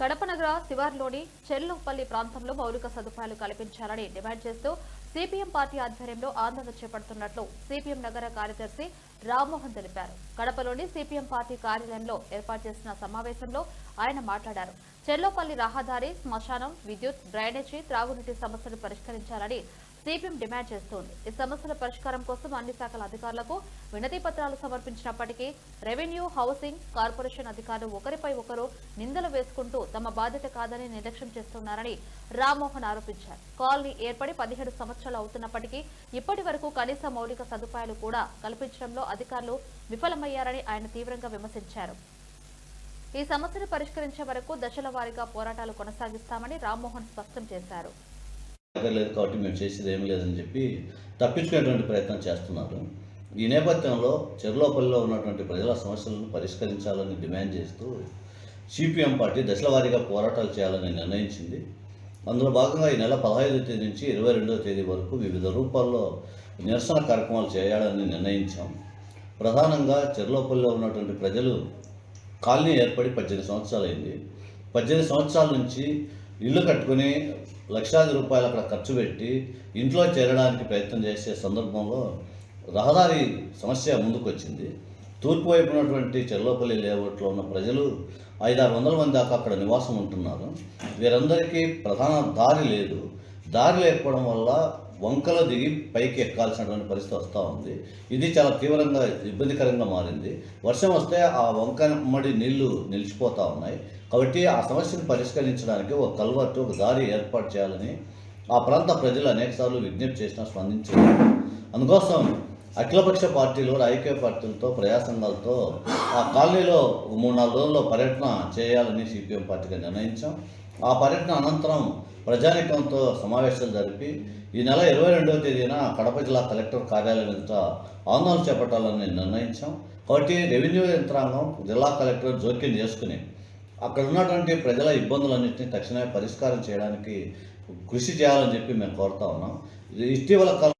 కడప నగర శివార్లోని చెల్లుపల్లి ప్రాంతంలో మౌలిక సదుపాయాలు కల్పించాలని డిమాండ్ చేస్తూ సిపిఎం పార్టీ ఆధ్వర్యంలో ఆందోళన చేపడుతున్నట్లు సిపిఎం నగర కార్యదర్శి రామ్మోహన్ తెలిపారు. కడపలోని సిపిఎం పార్టీ కార్యాలయంలో ఏర్పాటు చేసిన సమావేశంలో ఆయన మాట్లాడారు. చెల్లోపల్లి రహదారి శ్మశానం విద్యుత్ డ్రైనేజీ త్రాగునీటి సమస్యలు పరిష్కరించాలని సిపిఎం డిమాండ్ చేస్తోంది. ఈ సమస్యల పరిష్కారం కోసం అన్ని శాఖల అధికారులకు వినతి పత్రాలు సమర్పించినప్పటికీ రెవెన్యూ హౌసింగ్ కార్పొరేషన్ అధికారులు ఒకరిపై ఒకరు నిందలు వేసుకుంటూ తమ బాధ్యత కాదని నిర్లక్ష్యం చేస్తున్నారని రామ్మోహన్ ఆరోపించారు. కాలనీ ఏర్పడి పదిహేడు సంవత్సరాలు అవుతున్నప్పటికీ ఇప్పటి వరకు కనీస మౌలిక సదుపాయాలు కూడా కల్పించడంలో అధికారులు విఫలమయ్యారని ఆయన తీవ్రంగా విమర్శించారు. ఈ సమస్యను పరిష్కరించే వరకు దశల వారీగా పోరాటాలు కొనసాగిస్తామని రామ్మోహన్ స్పష్టం చేశారు. లేదు కాబట్టి మేము చేసేది ఏమీ లేదని చెప్పి తప్పించుకునేటువంటి ప్రయత్నం చేస్తున్నారు. ఈ నేపథ్యంలో చెర్లోపల్లిలో ఉన్నటువంటి ప్రజల సమస్యలను పరిష్కరించాలని డిమాండ్ చేస్తూ సిపిఎం పార్టీ దశల వారీగా పోరాటాలు చేయాలని నిర్ణయించింది. అందులో భాగంగా ఈ నెల పదహైదో తేదీ నుంచి ఇరవై రెండవ తేదీ వరకు వివిధ రూపాల్లో నిరసన కార్యక్రమాలు చేయాలని నిర్ణయించాం. ప్రధానంగా చెర్లోపల్లిలో ఉన్నటువంటి ప్రజలు కాలనీ ఏర్పడి పద్దెనిమిది సంవత్సరాలు అయింది పద్దెనిమిది సంవత్సరాల నుంచి ఇల్లు కట్టుకుని లక్షాది రూపాయలు అక్కడ ఖర్చు పెట్టి ఇంట్లో చేరడానికి ప్రయత్నం చేసే సందర్భంలో రహదారి సమస్య ముందుకొచ్చింది. తూర్పు వైపు ఉన్నటువంటి చెర్లోపల్లి లేఅవుట్లో ఉన్న ప్రజలు ఐదారు వందల మంది దాకా అక్కడ నివాసం ఉంటున్నారు. వీరందరికీ ప్రధాన దారి లేదు. దారి లేకపోవడం వల్ల వంకలో దిగి పైకి ఎక్కాల్సినటువంటి పరిస్థితి వస్తూ ఉంది. ఇది చాలా తీవ్రంగా ఇబ్బందికరంగా మారింది. వర్షం వస్తే ఆ వంక మడి నీళ్ళు నిలిచిపోతూ ఉన్నాయి. కాబట్టి ఆ సమస్యను పరిష్కరించడానికి ఒక కల్వర్టు ఒక దారి ఏర్పాటు చేయాలని ఆ ప్రాంత ప్రజలు అనేకసార్లు విజ్ఞప్తి చేసినా స్పందించారు అందుకోసం అఖిలపక్ష పార్టీలు ఐక్య పార్టీలతో ప్రయాసంగాలతో ఆ కాలనీలో మూడు నాలుగు రోజుల్లో పర్యటన చేయాలని సిపిఎం పార్టీగా నిర్ణయించాం. ఆ పర్యటన అనంతరం ప్రజానీకంతో సమావేశాలు జరిపి ఈ నెల ఇరవై రెండవ తేదీన కడప జిల్లా కలెక్టర్ కార్యాలయం ఎదుట ఆందోళన చేపట్టాలని నిర్ణయించాం. కాబట్టి రెవెన్యూ యంత్రాంగం జిల్లా కలెక్టర్ జోక్యం చేసుకుని అక్కడ ఉన్నటువంటి ప్రజల ఇబ్బందులన్నింటినీ తక్షణమే పరిష్కారం చేయడానికి కృషి చేయాలని చెప్పి మేము కోరుతా ఉన్నాం. ఇది ఇటీవల కాలం